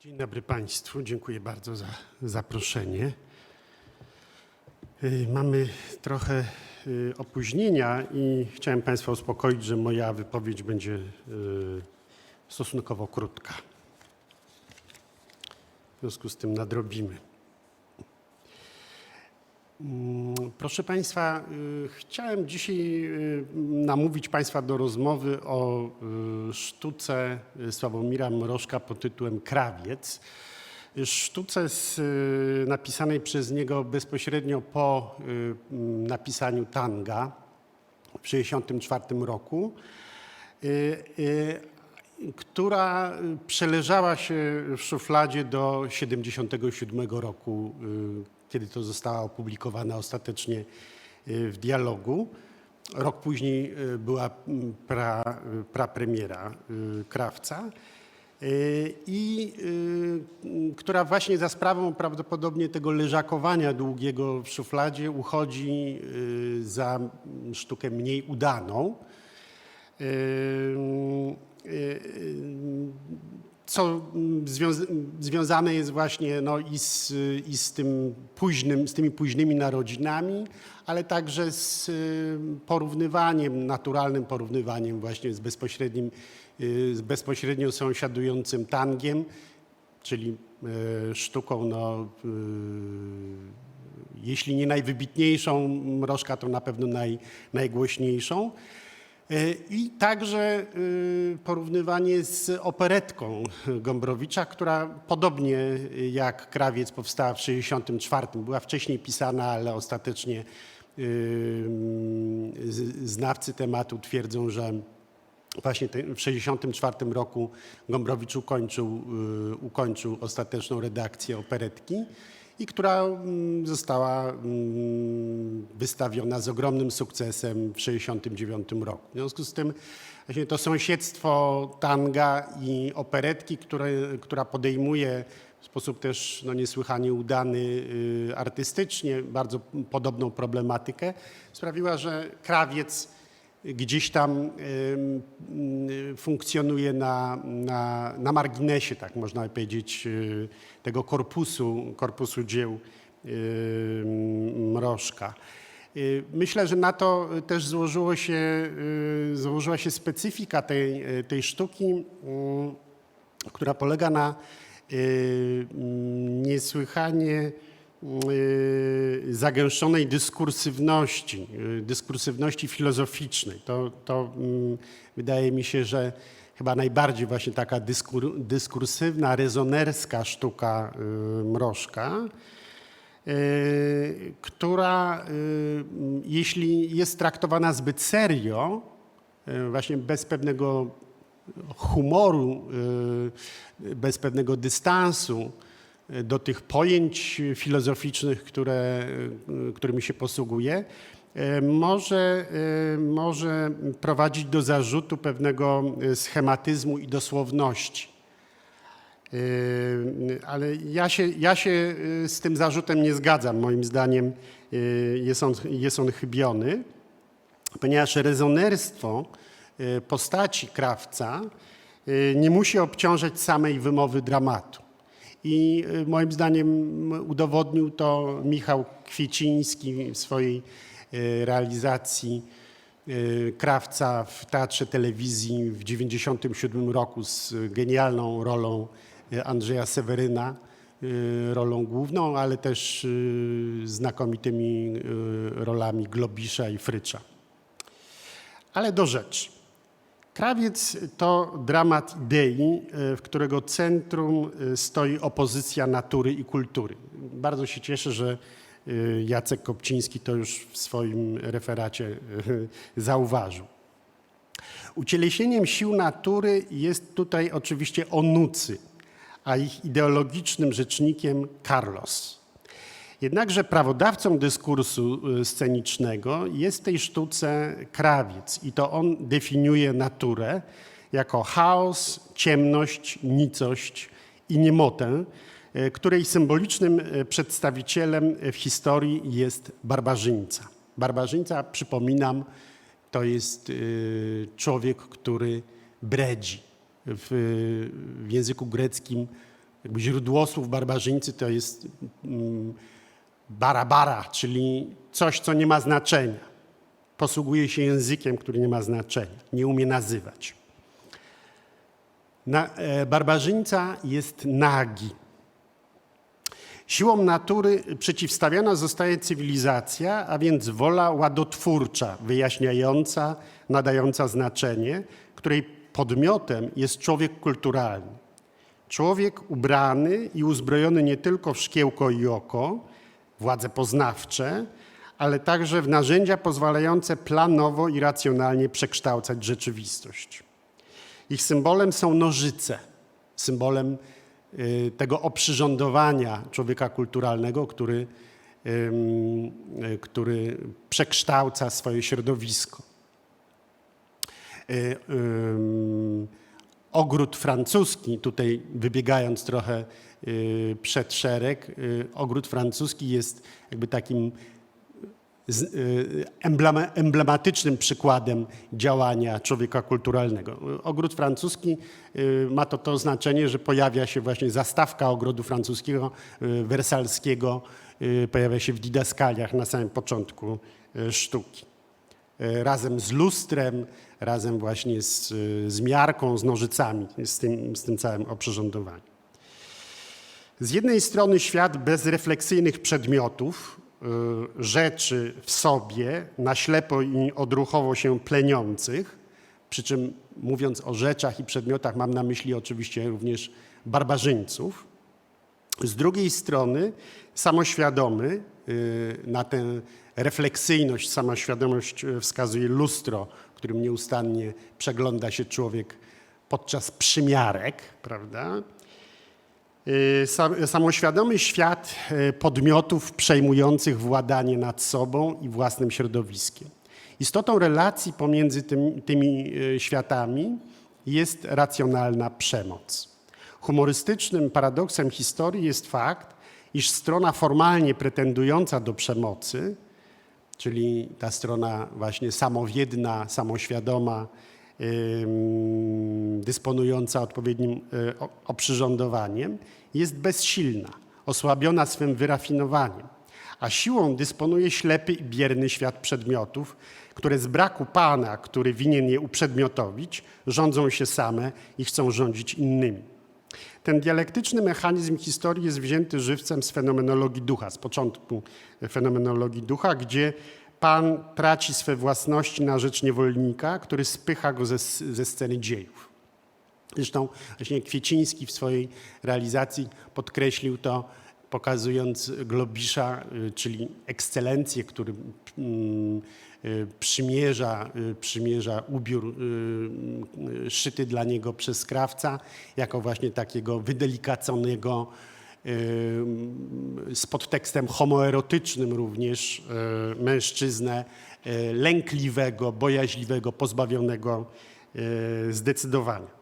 Dzień dobry Państwu, dziękuję bardzo za zaproszenie. Y, Mamy trochę y, opóźnienia i chciałem Państwa uspokoić, że moja wypowiedź będzie y, stosunkowo krótka. W związku z tym nadrobimy. Mm, Proszę Państwa, y, chciałem dzisiaj y, namówić Państwa do rozmowy o y, sztuce Sławomira Mrożka pod tytułem Krawiec. Sztuce z, napisanej przez niego bezpośrednio po napisaniu tanga w 1964 roku. Która przeleżała się w szufladzie do 77 roku, kiedy to została opublikowana ostatecznie y, w dialogu. Rok później y, była mm, pra, y, prapremiera Krawca. I która właśnie za sprawą prawdopodobnie tego leżakowania długiego w szufladzie uchodzi za sztukę mniej udaną. Co mm, związa- związane jest właśnie no, i, z, i z, tym późnym, z tymi późnymi narodzinami, ale także z y, porównywaniem, naturalnym porównywaniem właśnie z bezpośrednim, y, z bezpośrednio sąsiadującym tangiem, czyli y, sztuką no, y, jeśli nie najwybitniejszą Mrożka, to na pewno naj, najgłośniejszą. E, I także y, porównywanie z operetką Gombrowicza, która podobnie jak Krawiec powstała w 1964. Była wcześniej pisana, ale ostatecznie y, znawcy tematu twierdzą, że Właśnie w 1964 roku Gombrowicz ukończył, y, ukończył ostateczną redakcję operetki i która mm, została mm, wystawiona z ogromnym sukcesem w 1969 roku. W związku z tym właśnie to sąsiedztwo tanga i operetki, które, która podejmuje w sposób też no, niesłychanie udany y, artystycznie bardzo podobną problematykę, sprawiła, że krawiec gdzieś tam funkcjonuje na, na, na marginesie, tak można powiedzieć, y, tego korpusu, korpusu dzieł Mrożka. Y, Myślę, że na to też złożyło się, y, złożyła się specyfika tej, tej sztuki, która polega na niesłychanie zagęszczonej dyskursywności, y, dyskursywności filozoficznej. To, to mm, wydaje mi się, że chyba najbardziej właśnie taka dyskur, dyskursywna, rezonerska sztuka y, Mrożka, y, która y, jeśli jest traktowana zbyt serio, y, właśnie bez pewnego humoru, y, bez pewnego dystansu y, do tych pojęć filozoficznych, które, y, którymi się posługuje, y, może, y, może prowadzić do zarzutu pewnego schematyzmu i dosłowności. Ale ja się, ja się z tym zarzutem nie zgadzam. Moim zdaniem jest on, jest on chybiony, ponieważ rezonerstwo postaci krawca nie musi obciążać samej wymowy dramatu. I y, moim zdaniem udowodnił to Michał Kwieciński w swojej y, realizacji y, Krawca w Teatrze Telewizji w 1997 roku z genialną rolą Andrzeja Seweryna, rolą główną, ale też znakomitymi rolami Globisza i Frycza. Ale do rzeczy. Krawiec to dramat idei, y, w którego centrum y, stoi opozycja natury i kultury. Bardzo się cieszę, że y, Jacek Kopciński to już w swoim referacie zauważył. Ucieleśnieniem sił natury jest tutaj oczywiście onucy, a ich ideologicznym rzecznikiem Carlos. Jednakże prawodawcą dyskursu y, scenicznego jest w tej sztuce krawiec i to on definiuje naturę jako chaos, ciemność, nicość i niemotę, y, której symbolicznym y, przedstawicielem w historii jest barbarzyńca. Barbarzyńca, przypominam, to jest człowiek, który bredzi. W, w języku greckim jakby źródłosłów barbarzyńcy to jest mm, barabara, czyli coś, co nie ma znaczenia. Posługuje się językiem, który nie ma znaczenia, nie umie nazywać. Na, e, barbarzyńca jest nagi. Siłą natury przeciwstawiona zostaje cywilizacja, a więc wola ładotwórcza, wyjaśniająca, nadająca znaczenie, której podmiotem jest człowiek kulturalny. Człowiek ubrany i uzbrojony nie tylko w szkiełko i oko, władze poznawcze, ale także w narzędzia pozwalające planowo i racjonalnie przekształcać rzeczywistość. Ich symbolem są nożyce, symbolem y, tego oprzyrządowania człowieka kulturalnego, który, y, który przekształca swoje środowisko. Y, ogród francuski, tutaj wybiegając trochę przed szereg, y, ogród francuski jest jakby takim y, emblema- emblematycznym przykładem działania człowieka kulturalnego. Ogród francuski y, ma to to znaczenie, że pojawia się właśnie zastawka ogrodu francuskiego, y, wersalskiego, y, pojawia się w didaskaliach na samym początku y, sztuki. Y, Razem z lustrem, razem właśnie z, y, z miarką, z nożycami, z tym, z tym całym oprzyrządowaniem. Z jednej strony świat bezrefleksyjnych przedmiotów, y, rzeczy w sobie, na ślepo i odruchowo się pleniących, przy czym mówiąc o rzeczach i przedmiotach mam na myśli oczywiście również barbarzyńców. Z drugiej strony samoświadomy, y, na tę refleksyjność, samoświadomość y, wskazuje lustro, którym nieustannie przegląda się człowiek podczas przymiarek, prawda? Y, sam- Samoświadomy świat y, podmiotów przejmujących władanie nad sobą i własnym środowiskiem. Istotą relacji pomiędzy tym, tymi y, światami jest racjonalna przemoc. Humorystycznym paradoksem historii jest fakt, iż strona formalnie pretendująca do przemocy, czyli ta strona właśnie samowiedna, samoświadoma, dysponująca odpowiednim y, oprzyrządowaniem, jest bezsilna, osłabiona swym wyrafinowaniem, a siłą dysponuje ślepy i bierny świat przedmiotów, które z braku pana, który winien je uprzedmiotowić, rządzą się same i chcą rządzić innymi. Ten dialektyczny mechanizm historii jest wzięty żywcem z fenomenologii ducha, z początku fenomenologii ducha, gdzie Pan traci swe własności na rzecz niewolnika, który spycha go ze, ze sceny dziejów. Zresztą właśnie Kwieciński w swojej realizacji podkreślił to, pokazując Globisza, y, czyli ekscelencję, który mm, y, przymierza, y, przymierza ubiór szyty dla niego przez krawca, jako właśnie takiego wydelicaconego, y, z podtekstem homoerotycznym również y, mężczyznę y, lękliwego, bojaźliwego, pozbawionego y, zdecydowania.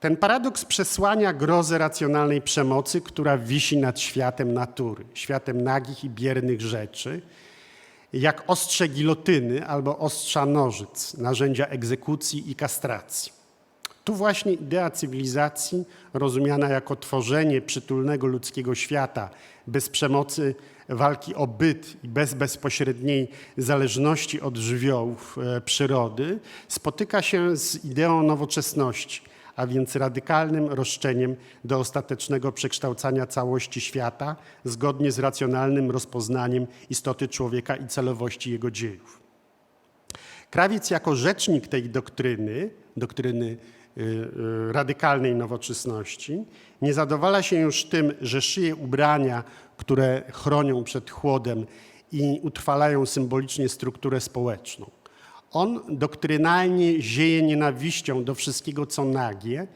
Ten paradoks przesłania grozę racjonalnej przemocy, która wisi nad światem natury, światem nagich i biernych rzeczy, jak ostrze gilotyny albo ostrza nożyc, narzędzia egzekucji i kastracji. Tu właśnie idea cywilizacji, rozumiana jako tworzenie przytulnego ludzkiego świata bez przemocy walki o byt i bez bezpośredniej zależności od żywiołów e, przyrody, spotyka się z ideą nowoczesności, a więc radykalnym roszczeniem do ostatecznego przekształcania całości świata zgodnie z racjonalnym rozpoznaniem istoty człowieka i celowości jego dziejów. Krawiec jako rzecznik tej doktryny, doktryny radykalnej nowoczesności, nie zadowala się już tym, że szyje ubrania, które chronią przed chłodem i utrwalają symbolicznie strukturę społeczną. On doktrynalnie zieje nienawiścią do wszystkiego, co nagie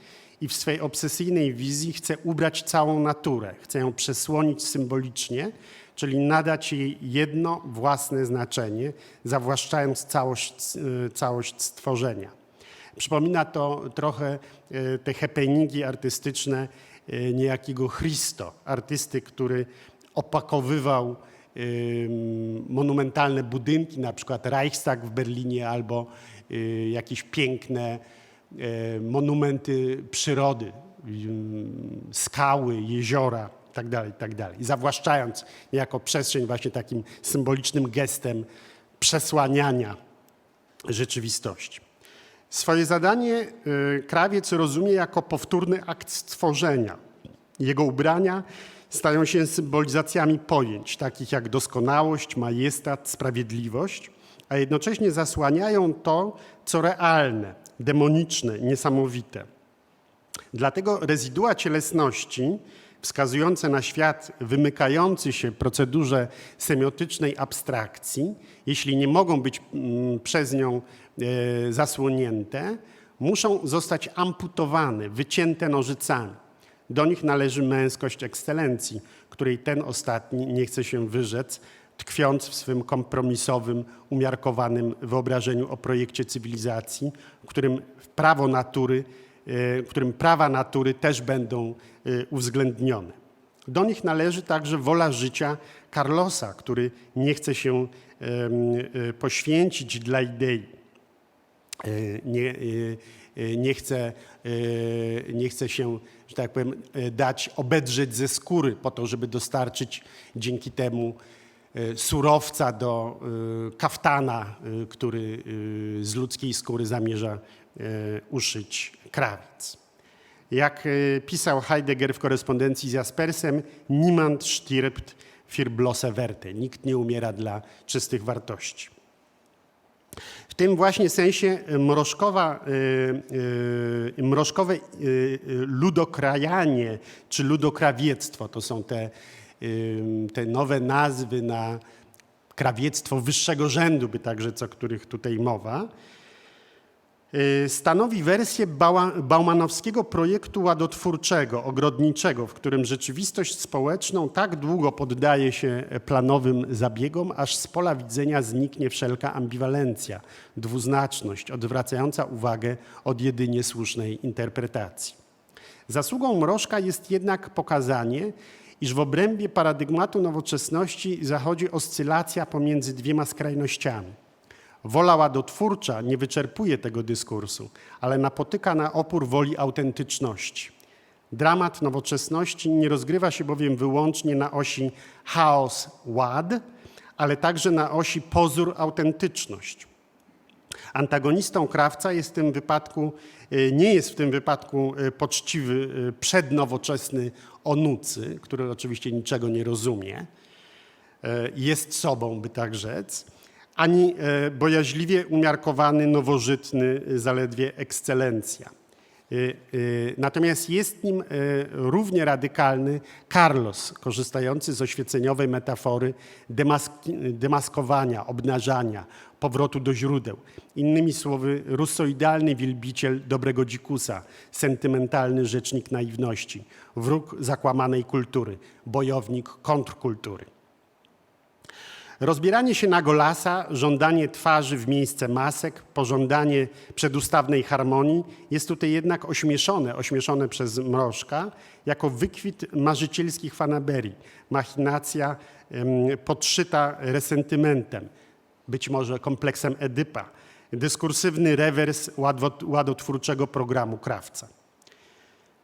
i w swej obsesyjnej wizji chce ubrać całą naturę, chce ją przesłonić symbolicznie, czyli nadać jej jedno własne znaczenie, zawłaszczając całość, y, całość stworzenia. Przypomina to trochę y, te happeningi artystyczne y, niejakiego Christo, artysty, który opakowywał monumentalne budynki, na przykład Reichstag w Berlinie albo y, jakieś piękne monumenty przyrody, skały, jeziora itd., itd. I zawłaszczając niejako przestrzeń właśnie takim symbolicznym gestem przesłaniania rzeczywistości. Swoje zadanie y, krawiec rozumie jako powtórny akt stworzenia. Jego ubrania stają się symbolizacjami pojęć, takich jak doskonałość, majestat, sprawiedliwość, a jednocześnie zasłaniają to, co realne, demoniczne, niesamowite. Dlatego rezydua cielesności, wskazujące na świat wymykający się procedurze semiotycznej abstrakcji, jeśli nie mogą być mm, przez nią zasłonięte, muszą zostać amputowane, wycięte nożycami. Do nich należy męskość ekscelencji, której ten ostatni nie chce się wyrzec, tkwiąc w swym kompromisowym, umiarkowanym wyobrażeniu o projekcie cywilizacji, w którym prawo natury, e, w którym prawa natury też będą e, uwzględnione. Do nich należy także wola życia Carlosa, który nie chce się e, poświęcić dla idei. E, nie, e, e, nie, chce, nie chce się, że tak powiem, dać obedrzeć ze skóry po to, żeby dostarczyć dzięki temu surowca do kaftana, który z ludzkiej skóry zamierza uszyć krawiec. Jak pisał Heidegger w korespondencji z Jaspersem, niemand stirbt für bloße Werte. Nikt nie umiera dla czystych wartości. W tym właśnie sensie e, mrożkowa, y, y, mrożkowe y, y, ludokrajanie czy ludokrawiectwo to są te, y, te nowe nazwy na krawiectwo wyższego rzędu, by także co których tutaj mowa, y, stanowi wersję baumanowskiego projektu ładotwórczego, ogrodniczego, w którym rzeczywistość społeczną tak długo poddaje się planowym zabiegom, aż z pola widzenia zniknie wszelka ambiwalencja, dwuznaczność, odwracająca uwagę od jedynie słusznej interpretacji. Zasługą Mrożka jest jednak pokazanie, iż w obrębie paradygmatu nowoczesności zachodzi oscylacja pomiędzy dwiema skrajnościami. Wola ładotwórcza nie wyczerpuje tego dyskursu, ale napotyka na opór woli autentyczności. Dramat nowoczesności nie rozgrywa się bowiem wyłącznie na osi chaos-ład, ale także na osi pozór-autentyczność. Antagonistą krawca jest w tym wypadku, y, nie jest w tym wypadku y, poczciwy, y, przednowoczesny Onucy, który oczywiście niczego nie rozumie, jest sobą, by tak rzec, ani e, bojaźliwie umiarkowany, nowożytny, y, zaledwie ekscelencja. Y, Natomiast jest nim e, równie radykalny Carlos, korzystający z oświeceniowej metafory demaskowania, obnażania, powrotu do źródeł. Innymi słowy, rusoidalny wielbiciel dobrego dzikusa, sentymentalny rzecznik naiwności, wróg zakłamanej kultury, bojownik kontrkultury. Rozbieranie się na golasa, żądanie twarzy w miejsce masek, pożądanie przedustawnej harmonii jest tutaj jednak ośmieszone, ośmieszone przez Mrożka, jako wykwit marzycielskich fanaberii, machinacja podszyta resentymentem, być może kompleksem Edypa, dyskursywny rewers ładotwórczego programu Krawca.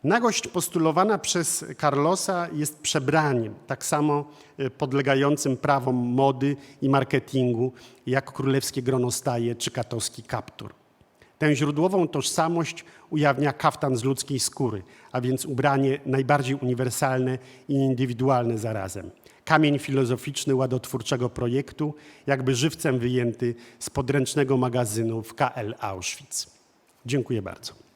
Nagość postulowana przez Carlosa jest przebraniem, tak samo e, podlegającym prawom mody i marketingu, jak królewskie gronostaje czy katowski kaptur. Tę źródłową tożsamość ujawnia kaftan z ludzkiej skóry, a więc ubranie najbardziej uniwersalne i indywidualne zarazem. Kamień filozoficzny ładotwórczego projektu, jakby żywcem wyjęty z podręcznego magazynu w KL Auschwitz. Dziękuję bardzo.